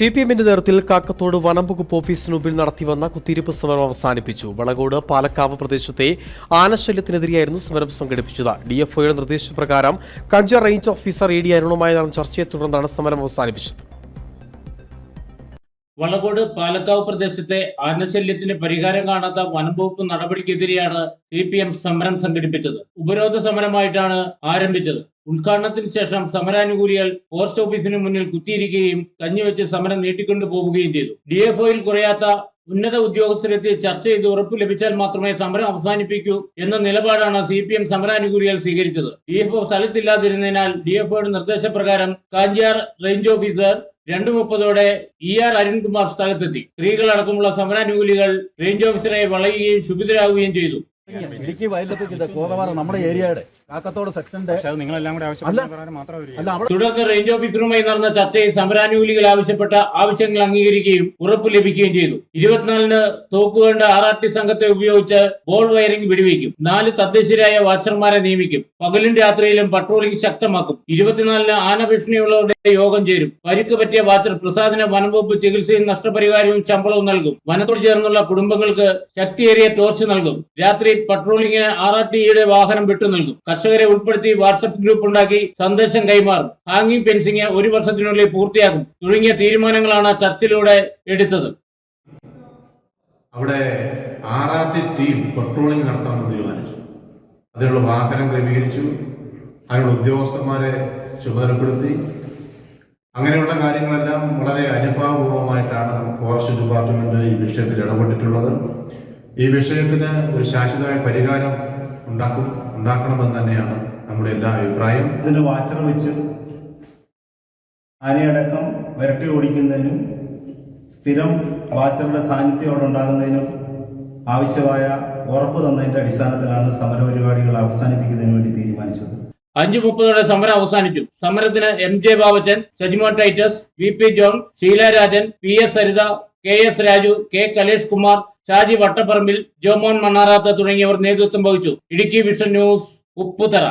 C P എമ്മിന്റെ നേതൃത്വത്തിൽ കാക്കത്തോട് വനം വകുപ്പ് ഓഫീസിന് മുമ്പിൽ നടത്തിവന്ന കുത്തിയിരിപ്പ് സമരം അവസാനിപ്പിച്ചു. വളകോട് പാലക്കാവ് പ്രദേശത്തെ ആനശല്യത്തിനെതിരെയായിരുന്നു സമരം സംഘടിപ്പിച്ചത്. ഡി എഫ് ഒയുടെ നിർദ്ദേശപ്രകാരം കഞ്ച റേഞ്ച് ഓഫീസർ എ ഡി അരുണുമായി നടന്ന ചർച്ചയെ തുടർന്നാണ് സമരം അവസാനിപ്പിച്ചത്. വളകോട് പാലക്കാവ് പ്രദേശത്തെ ആനശല്യത്തിന് പരിഹാരം കാണാത്ത വനംവകുപ്പ് നടപടിക്കെതിരെയാണ് സി പി എം സമരം സംഘടിപ്പിച്ചത്. ഉപരോധ സമരമായിട്ടാണ് ആരംഭിച്ചത്. ഉദ്ഘാടനത്തിന് ശേഷം സമരാനുകൂലികൾ പോസ്റ്റ് ഓഫീസിന് മുന്നിൽ കുത്തിയിരിക്കുകയും കഞ്ഞിവെച്ച് സമരം നീട്ടിക്കൊണ്ടു പോവുകയും ചെയ്തു. ഡി എഫ് ഒയിൽ കുറയാത്ത ഉന്നത ഉദ്യോഗസ്ഥരെത്തി ചർച്ച ചെയ്ത് ഉറപ്പ് ലഭിച്ചാൽ മാത്രമേ സമരം അവസാനിപ്പിക്കൂ എന്ന നിലപാടാണ് സി പി എം സമരാനുകൂലികൾ സ്വീകരിച്ചത്. ഡി എഫ് ഒ സ്ഥലത്തില്ലാതിരുന്നതിനാൽ ഡി എഫ് ഒയുടെ നിർദ്ദേശപ്രകാരം കാഞ്ചിയാർ റേഞ്ച് ഓഫീസർ രണ്ടു മുപ്പതോടെ ഇ ആർ അരുൺകുമാർ സ്ഥലത്തെത്തി. സ്ത്രീകളടക്കമുള്ള സമരാനുകൂലികൾ റേഞ്ച് ഓഫീസറെ വളയുകയും ശുഭിതരാകുകയും ചെയ്തു. ഇടുക്കി വയലത്ത് നമ്മുടെ ഏരിയയുടെ കാക്കത്തോട് സെക്ഷന്റെ തുടർന്ന് റേഞ്ച് ഓഫീസറുമായി നടന്ന ചർച്ചയിൽ സമരാനുകൂലികൾ ആവശ്യപ്പെട്ട ആവശ്യങ്ങൾ അംഗീകരിക്കുകയും ഉറപ്പ് ലഭിക്കുകയും ചെയ്തു. ഇരുപത്തിനാലിന് തോക്കുകണ്ട ആർ ആർ ടി സംഘത്തെ ഉപയോഗിച്ച് ബോൾ വയറിംഗ് വെടിവെക്കും. നാല് തദ്ദേശീയരായ വാച്ചർമാരെ നിയമിക്കും. പകലും രാത്രിയിലും പട്രോളിംഗ് ശക്തമാക്കും. ഇരുപത്തിനാലിന് ആനഭീഷണിയുള്ളവരുടെ യോഗം ചേരും. പരിക്ക് പറ്റിയ വാച്ചർ പ്രസാദിന് വനംവകുപ്പ് ചികിത്സയും നഷ്ടപരിഹാരവും ശമ്പളവും നൽകും. വനത്തോട് ചേർന്നുള്ള കുടുംബങ്ങൾക്ക് ശക്തിയേറിയ ടോർച്ച് നൽകും. രാത്രി പട്രോളിംഗിന് ആർ ആർ ടിയുടെ വാഹനം വിട്ടു നൽകും. കർഷകരെ ഉൾപ്പെടുത്തി വാട്സപ്പ് ഗ്രൂപ്പ് ഉണ്ടാക്കി സന്ദേശം കൈമാറും. ഹാങ്ങിങ് ഫെൻസിംഗ് ഒരു വർഷത്തിനുള്ളിൽ പൂർത്തിയാകും. തുടങ്ങിയ തീരുമാനങ്ങളാണ് ചർച്ചയിലൂടെ എടുത്തത്. അവിടെ ആർ ടീം പെട്രോളിംഗ് നടത്താമെന്ന് തീരുമാനിച്ചു. അതിനുള്ള വാഹനം ക്രമീകരിച്ചു. അതിനുള്ള ഉദ്യോഗസ്ഥന്മാരെ ചുമതലപ്പെടുത്തി. അങ്ങനെയുള്ള കാര്യങ്ങളെല്ലാം വളരെ അനുഭാവപൂർവമായിട്ടാണ് ഫോറസ്റ്റ് ഡിപ്പാർട്ട്മെന്റ് ഈ വിഷയത്തിൽ ഇടപെട്ടിട്ടുള്ളത്. ഈ വിഷയത്തിന് ഒരു ശാശ്വതമായ പരിഹാരം ഉണ്ടാക്കും ഉണ്ടാക്കണമെന്ന് തന്നെയാണ് നമ്മുടെ എല്ലാ അഭിപ്രായം. ഇതിന് വാച്ചർ വെച്ച് ആനയടക്കം വിരട്ടി ഓടിക്കുന്നതിനും സ്ഥിരം വാച്ചറുടെ സാന്നിധ്യം അവിടെ ഉണ്ടാകുന്നതിനും ആവശ്യമായ ഉറപ്പ് തന്നതിന്റെ അടിസ്ഥാനത്തിലാണ് സമരപരിപാടികൾ അവസാനിപ്പിക്കുന്നതിന് വേണ്ടി തീരുമാനിച്ചത്. അഞ്ചു മുപ്പതോടെ സമരം അവസാനിച്ചു സമരത്തിന് M J Babachan Sajimon Titus V P John Sheelarajan P S Saritha K S Raju K Kalesh Kumar Shaji Vattapparambil Jomon Mannarath തുടങ്ങിയവർ നേതൃത്വം വഹിച്ചു. Idukki vision news Upputhara.